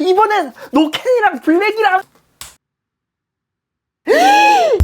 이번엔 노캔이랑 블랙이랑.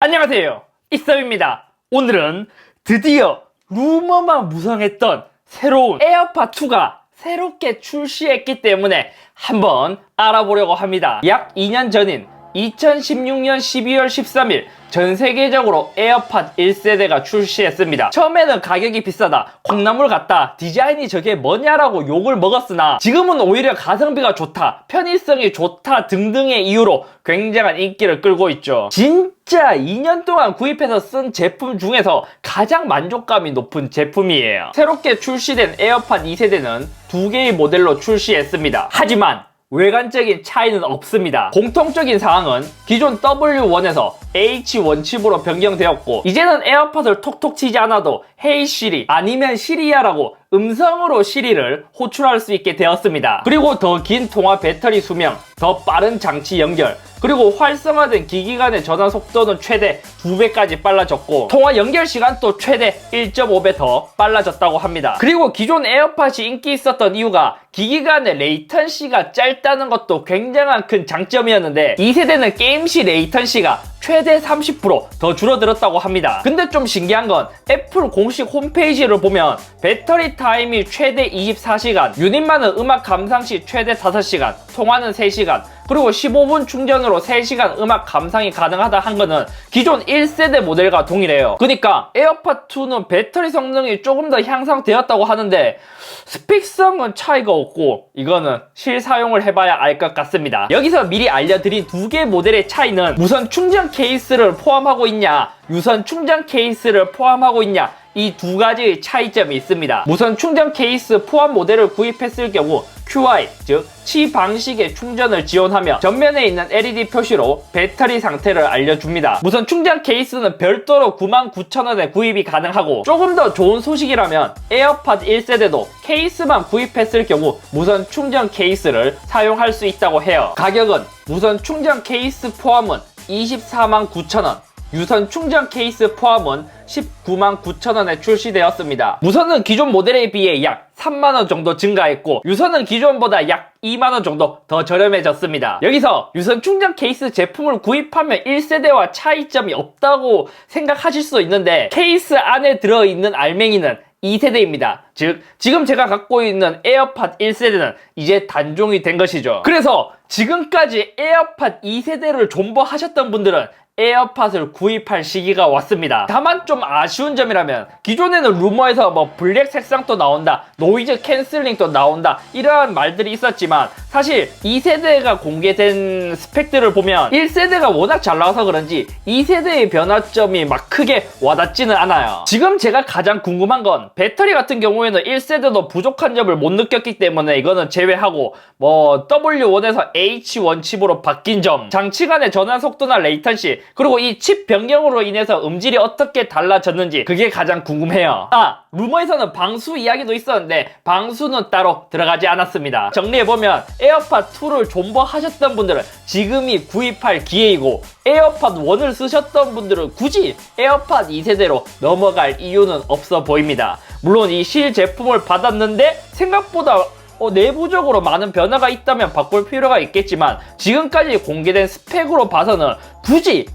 안녕하세요. 이썸입니다. 오늘은 드디어 루머만 무성했던 새로운 에어팟 2가 새롭게 출시했기 때문에 한번 알아보려고 합니다. 약 2년 전인 2016년 12월 13일 전 세계적으로 에어팟 1세대가 출시했습니다. 처음에는 가격이 비싸다, 콩나물 같다, 디자인이 저게 뭐냐라고 욕을 먹었으나 지금은 오히려 가성비가 좋다, 편의성이 좋다 등등의 이유로 굉장한 인기를 끌고 있죠. 진짜 2년 동안 구입해서 쓴 제품 중에서 가장 만족감이 높은 제품이에요. 새롭게 출시된 에어팟 2세대는 두 개의 모델로 출시했습니다. 하지만 외관적인 차이는 없습니다. 공통적인 사항은 기존 W1에서 H1 칩으로 변경되었고 이제는 에어팟을 톡톡 치지 않아도 헤이 시리 아니면 시리아라고 음성으로 시리를 호출할 수 있게 되었습니다. 그리고 더 긴 통화 배터리 수명, 더 빠른 장치 연결, 그리고 활성화된 기기 간의 전화 속도는 최대 2배까지 빨라졌고 통화 연결 시간도 최대 1.5배 더 빨라졌다고 합니다. 그리고 기존 에어팟이 인기 있었던 이유가 기기 간의 레이턴시가 짧다는 것도 굉장한 큰 장점이었는데 2세대는 게임 시 레이턴시가 최대 30%더 줄어들었다고 합니다. 근데 좀 신기한 건 애플 공식 홈페이지를 보면 배터리 타임이 최대 24시간, 유닛 많은 음악 감상 시 최대 5시간, 통화는 3시간, 그리고 15분 충전으로 3시간 음악 감상이 가능하다 한 거는 기존 1세대 모델과 동일해요. 그러니까 에어팟2는 배터리 성능이 조금 더 향상되었다고 하는데 스픽성은 차이가 없고 이거는 실사용을 해봐야 알 것 같습니다. 여기서 미리 알려드린 두 개 모델의 차이는 무선 충전 케이스를 포함하고 있냐 유선 충전 케이스를 포함하고 있냐 이 두 가지의 차이점이 있습니다. 무선 충전 케이스 포함 모델을 구입했을 경우 QI, 즉, 치 방식의 충전을 지원하며 전면에 있는 LED 표시로 배터리 상태를 알려줍니다. 무선 충전 케이스는 별도로 99,000원에 구입이 가능하고 조금 더 좋은 소식이라면 에어팟 1세대도 케이스만 구입했을 경우 무선 충전 케이스를 사용할 수 있다고 해요. 가격은 무선 충전 케이스 포함은 24만 9천원, 유선 충전 케이스 포함은 19만 9천원에 출시되었습니다. 무선은 기존 모델에 비해 약 3만원 정도 증가했고 유선은 기존보다 약 2만원 정도 더 저렴해졌습니다. 여기서 유선 충전 케이스 제품을 구입하면 1세대와 차이점이 없다고 생각하실 수 있는데 케이스 안에 들어있는 알맹이는 2세대입니다. 즉, 지금 제가 갖고 있는 에어팟 1세대는 이제 단종이 된 것이죠. 그래서 지금까지 에어팟 2세대를 존버하셨던 분들은 에어팟을 구입할 시기가 왔습니다. 다만 좀 아쉬운 점이라면 기존에는 루머에서 뭐 블랙 색상도 나온다, 노이즈 캔슬링도 나온다 이러한 말들이 있었지만 사실 2세대가 공개된 스펙들을 보면 1세대가 워낙 잘 나와서 그런지 2세대의 변화점이 막 크게 와닿지는 않아요. 지금 제가 가장 궁금한 건 배터리 같은 경우에는 1세대도 부족한 점을 못 느꼈기 때문에 이거는 제외하고 뭐 W1에서 H1 칩으로 바뀐 점, 장치 간의 전환 속도나 레이턴시 그리고 이 칩 변경으로 인해서 음질이 어떻게 달라졌는지 그게 가장 궁금해요. 아, 루머에서는 방수 이야기도 있었는데 방수는 따로 들어가지 않았습니다. 정리해보면 에어팟 2를 존버하셨던 분들은 지금이 구입할 기회이고 에어팟 1을 쓰셨던 분들은 굳이 에어팟 2세대로 넘어갈 이유는 없어 보입니다. 물론 이 실 제품을 받았는데 생각보다 어, 내부적으로 많은 변화가 있다면 바꿀 필요가 있겠지만 지금까지 공개된 스펙으로 봐서는 굳이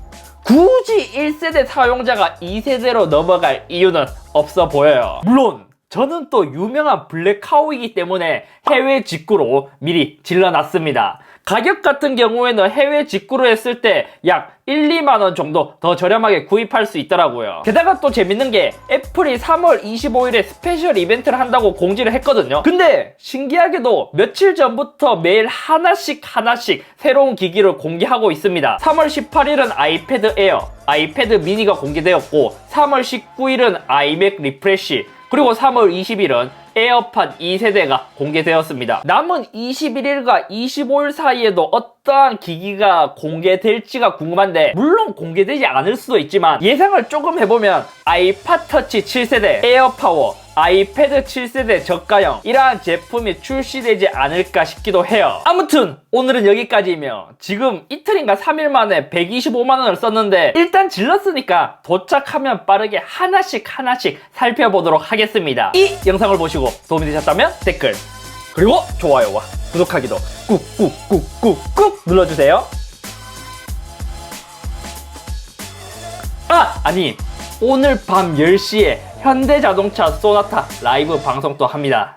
굳이 1세대 사용자가 2세대로 넘어갈 이유는 없어 보여요. 물론 저는 또 유명한 블랙카우이기 때문에 해외 직구로 미리 질러놨습니다. 가격 같은 경우에는 해외 직구로 했을 때 약 1, 2만원 정도 더 저렴하게 구입할 수 있더라고요. 게다가 또 재밌는 게 애플이 3월 25일에 스페셜 이벤트를 한다고 공지를 했거든요. 근데 신기하게도 며칠 전부터 매일 하나씩 하나씩 새로운 기기를 공개하고 있습니다. 3월 18일은 아이패드 에어, 아이패드 미니가 공개되었고 3월 19일은 아이맥 리프레쉬, 그리고 3월 20일은 에어팟 2세대가 공개되었습니다. 남은 21일과 25일 사이에도 어떠한 기기가 공개될지가 궁금한데 물론 공개되지 않을 수도 있지만 예상을 조금 해보면 아이팟 터치 7세대, 에어파워, 아이패드 7세대 저가형 이러한 제품이 출시되지 않을까 싶기도 해요. 아무튼 오늘은 여기까지이며 지금 이틀인가 3일 만에 125만원을 썼는데 일단 질렀으니까 도착하면 빠르게 하나씩 하나씩 살펴보도록 하겠습니다. 이 영상을 보시고 도움이 되셨다면 댓글 그리고 좋아요와 구독하기도 꾹꾹꾹꾹꾹 눌러주세요. 아! 아니 오늘 밤 10시에 현대자동차 소나타 라이브 방송도 합니다.